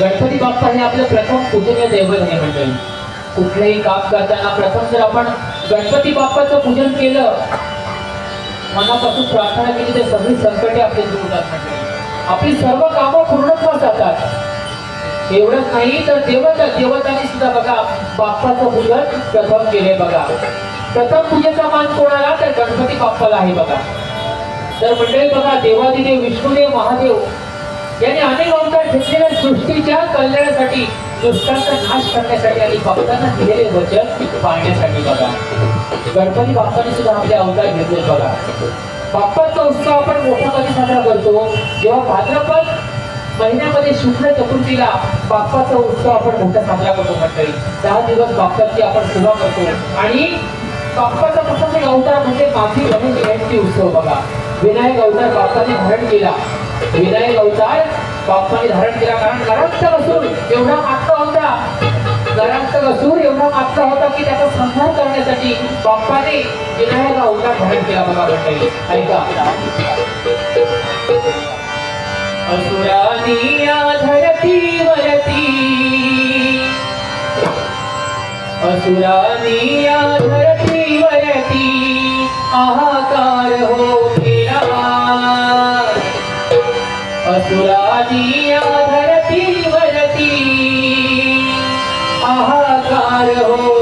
गणपती बाप्पा हे आपलं प्रथम पूजनीय दैवत आहे म्हणजे कुठलंही काम करताना प्रथम जर आपण गणपती बाप्पाचं पूजन केलं मनापासून प्रार्थना केली तर सगळी संकटे आपली दूर होतात आपली सर्व कामं पूर्णत्वास जातात. एवढंच नाही तर देवता देवतांनी सुद्धा बघा बाप्पाचं पूजन प्रथम केले बघा. प्रथम पूजेचा मान कोणाला तर गणपती बाप्पाला आहे बघा. तर मंडळी बघा देवादिदेव विष्णुदेव महादेव यांनी अनेक अवतार घेतलेल्या सृष्टीच्या कल्याणासाठी दुष्टांचा नाश करण्यासाठी आणि भक्तांना दिलेले वचन पाळण्यासाठी बघा. गणपती बाप्पाने सुद्धा आपले अवतार घेतले बघा. बाप्पाचा उत्सव आपण मोठा कधी साजरा करतो. जेव्हा भाद्रपद महिन्यामध्ये शुक्ल चतुर्थीला बाप्पाचा उत्सव आपण मोठा साजरा करतो मंडळी दहा दिवस बाप्पाची आपण सेवा करतो. आणि बाप्पाचा प्रथम एक अवतार म्हणजे माफी गणेश जयंती उत्सव बघा. विनायक अवतार बाप्पाने धारण केला. विनायक अवतार बाप्पाने धारण केला. कारण गराक्त कसूर एवढा मागता होता. गराक्त कसूर एवढा मागता होता की त्याचा संहार करण्यासाठी बाप्पाने विनायक अवतार धारण केला मला मंडळी ऐका. असुरानी आधरती वरती. असुरानी आधरती वरती. आहाकार हो केला. असुराजी या धरतीवरती आहाकार हो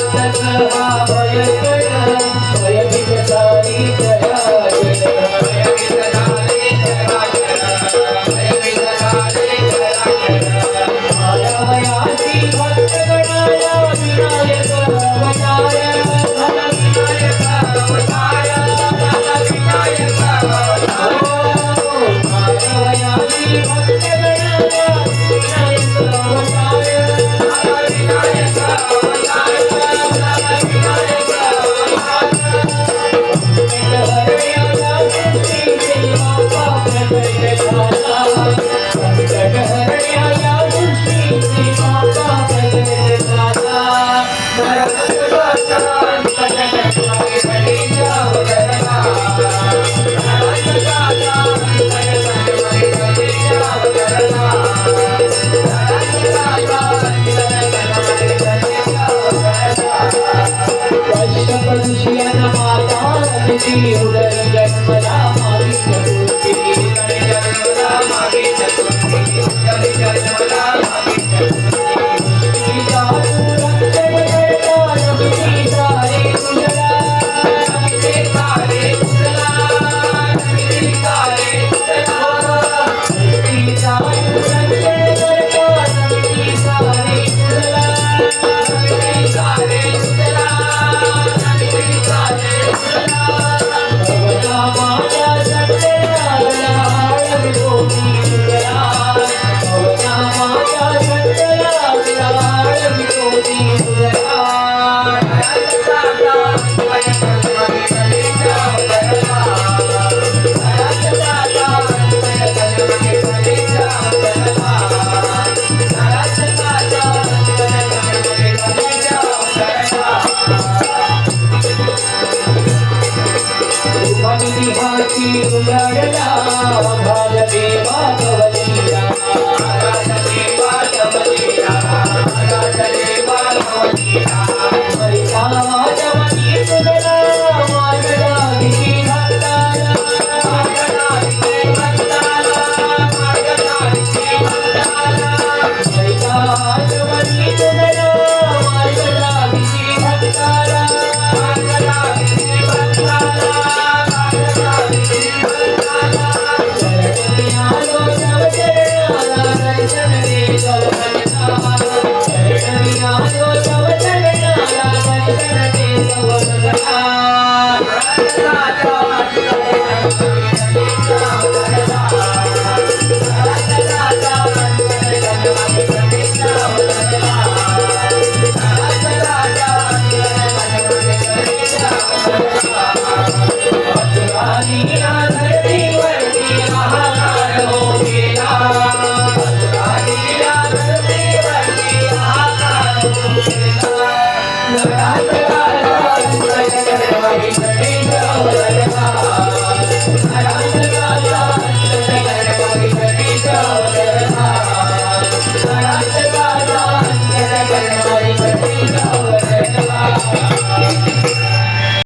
स्तुत्य करण्यास गणेश अवतरला Thank রাজা